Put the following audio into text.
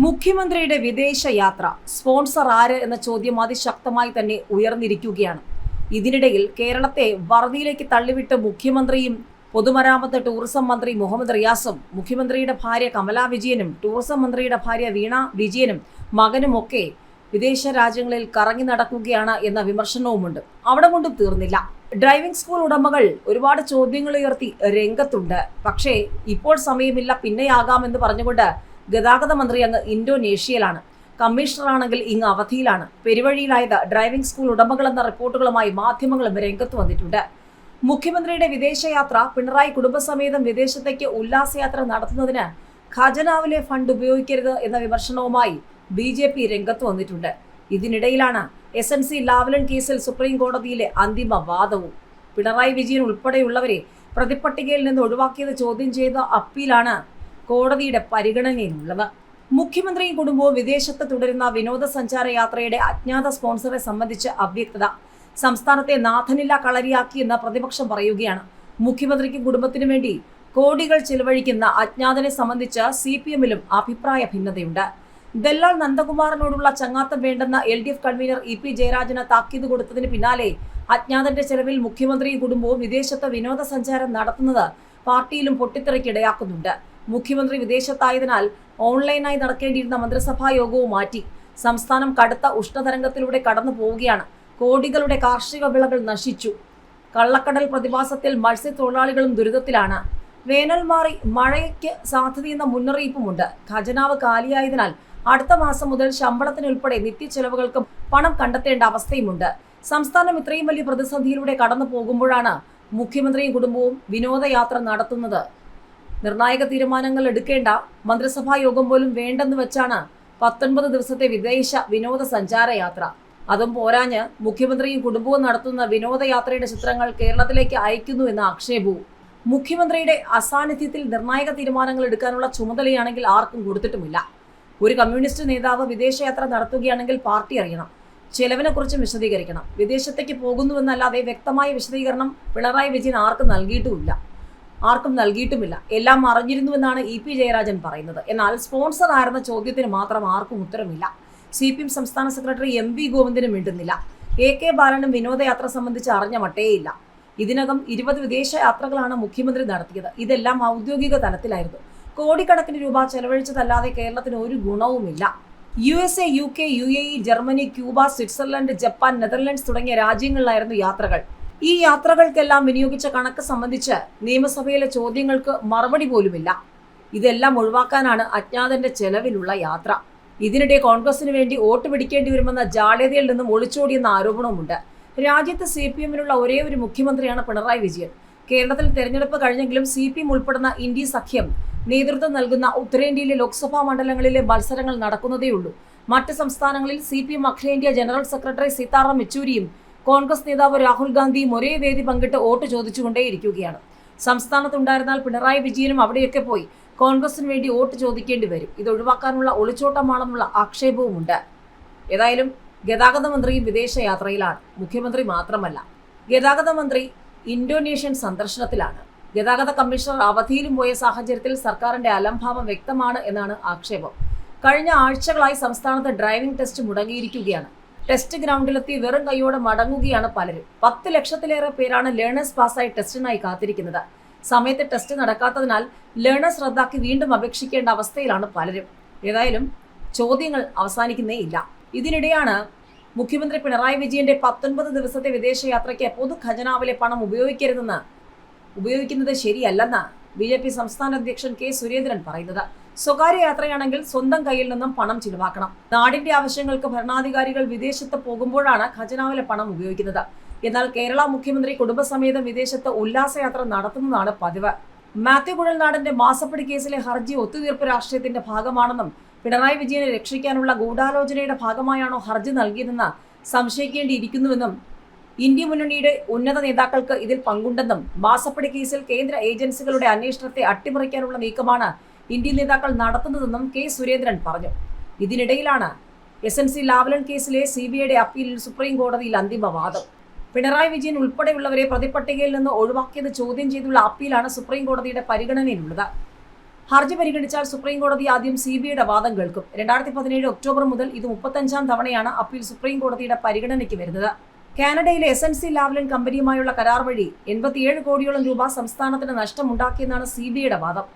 മുഖ്യമന്ത്രിയുടെ വിദേശ യാത്ര. സ്പോൺസർ ആര് എന്ന ചോദ്യം അതിശക്തമായി തന്നെ ഉയർന്നിരിക്കുകയാണ്. ഇതിനിടയിൽ കേരളത്തെ വറുതിയിലേക്ക് തള്ളിവിട്ട് മുഖ്യമന്ത്രിയും പൊതുമരാമത്ത് ടൂറിസം മന്ത്രി മുഹമ്മദ് റിയാസും മുഖ്യമന്ത്രിയുടെ ഭാര്യ കമലാ വിജയനും ടൂറിസം മന്ത്രിയുടെ ഭാര്യ വീണ വിജയനും മകനുമൊക്കെ വിദേശ രാജ്യങ്ങളിൽ കറങ്ങി നടക്കുകയാണ് എന്ന വിമർശനവുമുണ്ട്. അവിടെ കൊണ്ടും തീർന്നില്ല. ഡ്രൈവിംഗ് സ്കൂൾ ഉടമകൾ ഒരുപാട് ചോദ്യങ്ങൾ ഉയർത്തി രംഗത്തുണ്ട്. പക്ഷേ ഇപ്പോൾ സമയമില്ല പിന്നെയാകാമെന്ന് പറഞ്ഞുകൊണ്ട് ഗതാഗത മന്ത്രി അങ്ങ് ഇന്തോനേഷ്യയിലാണ്. കമ്മീഷണറാണെങ്കിൽ ഇങ്ങ് അവധിയിലാണ്. പെരുവഴിയിലായത് ഡ്രൈവിംഗ് സ്കൂൾ ഉടമകളെന്ന റിപ്പോർട്ടുകളുമായി മാധ്യമങ്ങളും രംഗത്ത് വന്നിട്ടുണ്ട്. മുഖ്യമന്ത്രിയുടെ വിദേശയാത്ര പിണറായി കുടുംബസമേതം വിദേശത്തേക്ക് ഉല്ലാസയാത്ര നടത്തുന്നതിന് ഖജനാവിലെ ഫണ്ട് ഉപയോഗിക്കരുത് എന്ന വിമർശനവുമായി ബി ജെ പി രംഗത്ത് വന്നിട്ടുണ്ട്. ഇതിനിടയിലാണ് എസ് എൻ സി ലാവലൻ കേസിൽ സുപ്രീം കോടതിയിലെ അന്തിമ വാദവും. പിണറായി വിജയൻ ഉൾപ്പെടെയുള്ളവരെ പ്രതിപട്ടികയിൽ നിന്ന് ഒഴിവാക്കിയത് ചോദ്യം ചെയ്ത അപ്പീലാണ് കോടതിയുടെ പരിഗണനയിലുള്ളത്. മുഖ്യമന്ത്രിയും കുടുംബവും വിദേശത്ത് തുടരുന്ന വിനോദസഞ്ചാര യാത്രയുടെ അജ്ഞാത സ്പോൺസറെ സംബന്ധിച്ച് അവ്യക്തത. സംസ്ഥാനത്തെ നാഥനില്ല കളരിയാക്കിയെന്ന് പ്രതിപക്ഷം പറയുകയാണ്. മുഖ്യമന്ത്രിക്കും കുടുംബത്തിനു വേണ്ടി കോടികൾ ചിലവഴിക്കുന്ന അജ്ഞാതനെ സംബന്ധിച്ച് സി പി എമ്മിലും അഭിപ്രായ ഭിന്നതയുണ്ട്. ദല്ലാൽ നന്ദകുമാറിനോടുള്ള ചങ്ങാത്തം വേണ്ടെന്ന L D F convener E P ജയരാജന് താക്കീത് കൊടുത്തതിന് പിന്നാലെ അജ്ഞാതന്റെ ചെലവിൽ മുഖ്യമന്ത്രിയും കുടുംബവും വിദേശത്ത് വിനോദസഞ്ചാരം നടത്തുന്നത് പാർട്ടിയിലും പൊട്ടിത്തെറിക്കിടയാക്കുന്നുണ്ട് മുഖ്യമന്ത്രി വിദേശത്തായതിനാൽ ഓൺലൈനായി നടക്കേണ്ടിയിരുന്ന മന്ത്രിസഭാ യോഗവും മാറ്റി. സംസ്ഥാനം കടുത്ത ഉഷ്ണതരംഗത്തിലൂടെ കടന്നു പോവുകയാണ്. കോടികളുടെ കാർഷിക വിളകൾ നശിച്ചു. കള്ളക്കടൽ പ്രതിഭാസത്തിൽ മത്സ്യത്തൊഴിലാളികളും ദുരിതത്തിലാണ്. വേനൽ മാറി മഴയ്ക്ക് സാധ്യതയെന്ന മുന്നറിയിപ്പുമുണ്ട്. ഖജനാവ് കാലിയായതിനാൽ അടുത്ത മാസം മുതൽ ശമ്പളത്തിനുൾപ്പെടെ നിത്യച്ചെലവുകൾക്കും പണം കണ്ടെത്തേണ്ട അവസ്ഥയുമുണ്ട്. സംസ്ഥാനം ഇത്രയും വലിയ പ്രതിസന്ധിയിലൂടെ കടന്നു പോകുമ്പോഴാണ് മുഖ്യമന്ത്രിയും കുടുംബവും വിനോദയാത്ര നടത്തുന്നത്. നിർണായക തീരുമാനങ്ങൾ എടുക്കേണ്ട മന്ത്രിസഭാ യോഗം പോലും വേണ്ടെന്ന് വെച്ചാണ് പത്തൊൻപത് ദിവസത്തെ വിദേശ വിനോദസഞ്ചാര യാത്ര. അതും പോരാഞ്ഞ് മുഖ്യമന്ത്രിയും കുടുംബവും നടത്തുന്ന വിനോദയാത്രയുടെ ചിത്രങ്ങൾ കേരളത്തിലേക്ക് അയക്കുന്നു എന്ന ആക്ഷേപവും. മുഖ്യമന്ത്രിയുടെ അസാന്നിധ്യത്തിൽ നിർണായക തീരുമാനങ്ങൾ എടുക്കാനുള്ള ചുമതലയാണെങ്കിൽ ആർക്കും കൊടുത്തിട്ടുമില്ല. ഒരു കമ്മ്യൂണിസ്റ്റ് നേതാവ് വിദേശയാത്ര നടത്തുകയാണെങ്കിൽ പാർട്ടി അറിയണം. ചെലവിനെക്കുറിച്ചും വിശദീകരിക്കണം. വിദേശത്തേക്ക് പോകുന്നുവെന്നല്ലാതെ വ്യക്തമായ വിശദീകരണം പിണറായി വിജയൻ ആർക്കും നൽകിയിട്ടുമില്ല. ആർക്കും നൽകിയിട്ടുമില്ല. എല്ലാം അറിഞ്ഞിരുന്നുവെന്നാണ് ഇ പി ജയരാജൻ പറയുന്നത്. എന്നാൽ സ്പോൺസർ ആയിരുന്ന ചോദ്യത്തിന് മാത്രം ആർക്കും ഉത്തരമില്ല. സി പി എം സംസ്ഥാന സെക്രട്ടറി എം വി ഗോവിന്ദനും മിണ്ടുന്നില്ല. എ കെ ബാലനും വിനോദയാത്ര സംബന്ധിച്ച് അറിഞ്ഞ മട്ടേയില്ല. ഇതിനകം ഇരുപത് വിദേശ യാത്രകളാണ് മുഖ്യമന്ത്രി നടത്തിയത്. ഇതെല്ലാം ഔദ്യോഗിക തലത്തിലായിരുന്നു. കോടിക്കണക്കിന് രൂപ ചെലവഴിച്ചതല്ലാതെ കേരളത്തിന് ഒരു ഗുണവുമില്ല. U S A U K U A E Germany Cuba Switzerland Japan Netherlands തുടങ്ങിയ രാജ്യങ്ങളിലായിരുന്നു യാത്രകൾ. ഈ യാത്രകൾക്കെല്ലാം വിനിയോഗിച്ച കണക്ക് സംബന്ധിച്ച് നിയമസഭയിലെ ചോദ്യങ്ങൾക്ക് മറുപടി പോലുമില്ല. ഇതെല്ലാം ഒഴിവാക്കാനാണ് അജ്ഞാതന്റെ ചെലവിലുള്ള യാത്ര. ഇതിനിടെ കോൺഗ്രസിന് വേണ്ടി വോട്ട് പിടിക്കേണ്ടി വരുമെന്ന ജാള്യതയിൽ നിന്നും ഒളിച്ചോടിയെന്ന ആരോപണവുമുണ്ട്. രാജ്യത്ത് സി പി എമ്മിനുള്ള ഒരേ ഒരു മുഖ്യമന്ത്രിയാണ് പിണറായി വിജയൻ. കേരളത്തിൽ തെരഞ്ഞെടുപ്പ് കഴിഞ്ഞെങ്കിലും സി പി എം ഉൾപ്പെടുന്ന ഇന്ത്യ സഖ്യം നേതൃത്വം നൽകുന്ന ഉത്തരേന്ത്യയിലെ ലോക്സഭാ മണ്ഡലങ്ങളിലെ മത്സരങ്ങൾ നടക്കുന്നതേയുള്ളൂ. മറ്റ് സംസ്ഥാനങ്ങളിൽ സി പി എം അഖിലേന്ത്യാ ജനറൽ സെക്രട്ടറി സീതാറാം യെച്ചൂരിയും കോൺഗ്രസ് നേതാവ് രാഹുൽ ഗാന്ധി ഒരേ വേദി പങ്കിട്ട് വോട്ട് ചോദിച്ചുകൊണ്ടേയിരിക്കുകയാണ്. സംസ്ഥാനത്തുണ്ടായിരുന്നാൽ പിണറായി വിജയനും അവിടെയൊക്കെ പോയി കോൺഗ്രസിന് വേണ്ടി വോട്ട് ചോദിക്കേണ്ടി വരും. ഇത് ഒഴിവാക്കാനുള്ള ഒളിച്ചോട്ടമാണെന്നുള്ള ആക്ഷേപവുമുണ്ട്. ഏതായാലും ഗതാഗത മന്ത്രിയും വിദേശയാത്രയിലാണ്. മുഖ്യമന്ത്രി മാത്രമല്ല ഗതാഗത മന്ത്രി ഇന്തോനേഷ്യൻ സന്ദർശനത്തിലാണ്. ഗതാഗത കമ്മീഷണർ അവധിയിലും പോയ സാഹചര്യത്തിൽ സർക്കാരിന്റെ അലംഭാവം വ്യക്തമാണ് എന്നാണ് ആക്ഷേപം. കഴിഞ്ഞ ആഴ്ചകളായി സംസ്ഥാനത്ത് ഡ്രൈവിംഗ് ടെസ്റ്റ് മുടങ്ങിയിരിക്കുകയാണ്. ടെസ്റ്റ് ഗ്രൗണ്ടിലെത്തി വെറും കൈയോടെ മടങ്ങുകയാണ് പലരും. പത്ത് ലക്ഷത്തിലേറെ പേരാണ് ലേണേഴ്സ് പാസ്സായി ടെസ്റ്റിനായി കാത്തിരിക്കുന്നത്. സമയത്ത് ടെസ്റ്റ് നടക്കാത്തതിനാൽ ലേണേഴ്സ് റദ്ദാക്കി വീണ്ടും അപേക്ഷിക്കേണ്ട അവസ്ഥയിലാണ് പലരും. ഏതായാലും ചോദ്യങ്ങൾ അവസാനിക്കുന്നേ ഇല്ല. ഇതിനിടെയാണ് മുഖ്യമന്ത്രി പിണറായി വിജയന്റെ പത്തൊൻപത് ദിവസത്തെ വിദേശയാത്രയ്ക്ക് പൊതു ഖജനാവിലെ പണം ഉപയോഗിക്കരുതെന്ന് ഉപയോഗിക്കുന്നത് ശരിയല്ലെന്ന് ബി ജെ പി സംസ്ഥാന അധ്യക്ഷൻ കെ സുരേന്ദ്രൻ പറയുന്നത്. സ്വകാര്യ യാത്രയാണെങ്കിൽ സ്വന്തം കയ്യിൽ നിന്നും പണം ചിലവാക്കണം. നാടിന്റെ ആവശ്യങ്ങൾക്ക് ഭരണാധികാരികൾ വിദേശത്ത് പോകുമ്പോഴാണ് ഖജനാവിലെ പണം ഉപയോഗിക്കുന്നത്. എന്നാൽ കേരള മുഖ്യമന്ത്രി കുടുംബസമേതം വിദേശത്ത് ഉല്ലാസയാത്ര നടത്തുന്നതാണ് പതിവ്. മാത്യു കുഴൽനാടന്റെ മാസപ്പടി കേസിലെ ഹർജി ഒത്തുതീർപ്പ് രാഷ്ട്രീയത്തിന്റെ ഭാഗമാണെന്നും പിണറായി വിജയനെ രക്ഷിക്കാനുള്ള ഗൂഢാലോചനയുടെ ഭാഗമായാണോ ഹർജി നൽകിയതെന്ന് സംശയിക്കേണ്ടിയിരിക്കുന്നുവെന്നും ഇന്ത്യ മുന്നണിയുടെ ഉന്നത നേതാക്കൾക്ക് ഇതിൽ പങ്കുണ്ടെന്നും മാസപ്പടി കേസിൽ കേന്ദ്ര ഏജൻസികളുടെ അന്വേഷണത്തെ അട്ടിമറിക്കാനുള്ള നീക്കമാണ് ഇന്ത്യൻ നേതാക്കൾ നടത്തുന്നതെന്നും കെ സുരേന്ദ്രൻ പറഞ്ഞു. ഇതിനിടയിലാണ് എസ് എൻ സി ലാവലൻ കേസിലെ സി ബി ഐയുടെ അപ്പീലിൽ സുപ്രീം കോടതിയിൽ അന്തിമവാദം പിണറായി വിജയൻ ഉൾപ്പെടെയുള്ളവരെ പ്രതിപട്ടികയിൽ നിന്ന് ഒഴിവാക്കിയത് ചോദ്യം ചെയ്തുള്ള അപ്പീലാണ് സുപ്രീം കോടതിയുടെ പരിഗണനയിലുള്ളത്. ഹർജി പരിഗണിച്ചാൽ സുപ്രീം കോടതി ആദ്യം സി ബി ഐയുടെ വാദം കേൾക്കും. രണ്ടായിരത്തി പതിനേഴ് ഒക്ടോബർ മുതൽ ഇത് മുപ്പത്തഞ്ചാം തവണയാണ് അപ്പീൽ സുപ്രീം കോടതിയുടെ പരിഗണനയ്ക്ക് വരുന്നത്. കാനഡയിലെ എസ് എൻ സി ലാവലൻ കമ്പനിയുമായുള്ള കരാർ വഴി എൺപത്തിയേഴ് കോടിയോളം രൂപ സംസ്ഥാനത്തിന് നഷ്ടമുണ്ടാക്കിയെന്നാണ് സി ബി ഐയുടെ വാദം.